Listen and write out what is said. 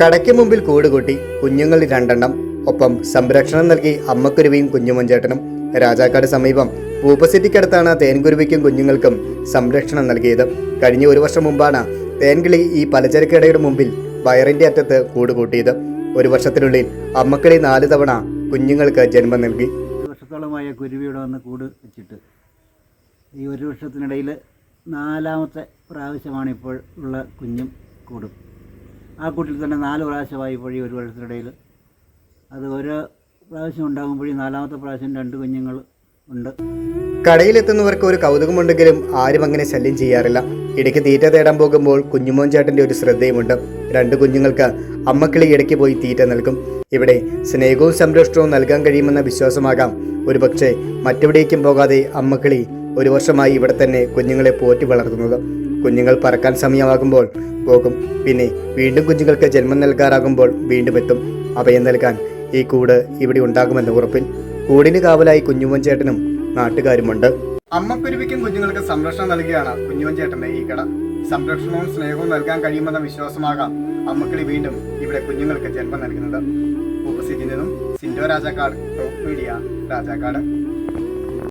കടയ്ക്ക് മുമ്പിൽ കൂടുകൂട്ടി കുഞ്ഞുങ്ങൾ രണ്ടെണ്ണം ഒപ്പം സംരക്ഷണം നൽകി അമ്മക്കുരുവിയും കുഞ്ഞുമഞ്ചേട്ടനും രാജാക്കാട് സമീപം പൂപ്പസിറ്റിക്കടുത്താണ് തേൻകുരുവിക്കും കുഞ്ഞുങ്ങൾക്കും സംരക്ഷണം നൽകിയത്. കഴിഞ്ഞ ഒരു വർഷം മുമ്പാണ് തേൻകിളി ഈ പലചരക്ക് കടയുടെ മുമ്പിൽ വയറിന്റെ അറ്റത്ത് കൂടുകൂട്ടിയത് ഒരു വർഷത്തിനുള്ളിൽ അമ്മക്കിളി നാല് തവണ കുഞ്ഞുങ്ങൾക്ക് ജന്മം നൽകി. വർഷത്തോളമായ കുരുവിയുടെ വന്ന് കൂട് വെച്ചിട്ട്. ഈ ഒരു വർഷത്തിനിടയിൽ നാലാമത്തെ പ്രാവശ്യമാണ് ഇപ്പോൾ ഉള്ള കുഞ്ഞും കൂടും. ആ കൂട്ടിൽ തന്നെ നാല് പ്രാവശ്യമായി പോയി ഒരു വർഷത്തിനിടയിൽ അത് ഒരു പ്രാവശ്യം ഉണ്ടാകുമ്പോഴും നാലാമത്തെ പ്രാവശ്യം രണ്ട് കുഞ്ഞുങ്ങൾ ഉണ്ട്. കടയിലെത്തുന്നവർക്ക് ഒരു കൗതുകമുണ്ടെങ്കിലും ആരും അങ്ങനെ ശല്യം ചെയ്യാറില്ല. ഇടയ്ക്ക് തീറ്റ തേടാൻ പോകുമ്പോൾ കുഞ്ഞുമോൻ ഒരു ശ്രദ്ധയുമുണ്ട്. രണ്ട് കുഞ്ഞുങ്ങൾക്ക് അമ്മക്കിളി ഇടയ്ക്ക് പോയി തീറ്റ നൽകും. ഇവിടെ സ്നേഹവും സംരക്ഷണവും നൽകാൻ കഴിയുമെന്ന വിശ്വാസമാകാം. ഒരുപക്ഷെ മറ്റെവിടേക്കും പോകാതെ അമ്മക്കിളി ഒരു വർഷമായി ഇവിടെ തന്നെ കുഞ്ഞുങ്ങളെ പോറ്റി വളർത്തുന്നത്. കുഞ്ഞുങ്ങൾ പറക്കാൻ സമയമാകുമ്പോൾ പോകും. പിന്നെ വീണ്ടും കുഞ്ഞുങ്ങൾക്ക് ജന്മം നൽകാറാകുമ്പോൾ വീണ്ടും എത്തും. അഭയം നൽകാൻ ഈ കൂട് ഇവിടെ ഉണ്ടാകുമെന്ന ഉറപ്പിൽ കൂടിന് കാവലായി കുഞ്ഞുമോൻ ചേട്ടനും നാട്ടുകാരുമുണ്ട്. അമ്മക്കുരുവിക്കും കുഞ്ഞുങ്ങൾക്ക് സംരക്ഷണം നൽകിയാണ് കുഞ്ഞുമോൻ ചേട്ടന്റെ ഈ കട. സംരക്ഷണവും സ്നേഹവും നൽകാൻ കഴിയുമെന്ന വിശ്വാസമാകാം അമ്മക്കിളി വീണ്ടും ഇവിടെ കുഞ്ഞുങ്ങൾക്ക് ജന്മം നൽകുന്നത്. ഉപസിജിനും സിൻഡോ രാജാക്കാട് ടോപ്പ് മീഡിയ രാജാക്കാട്.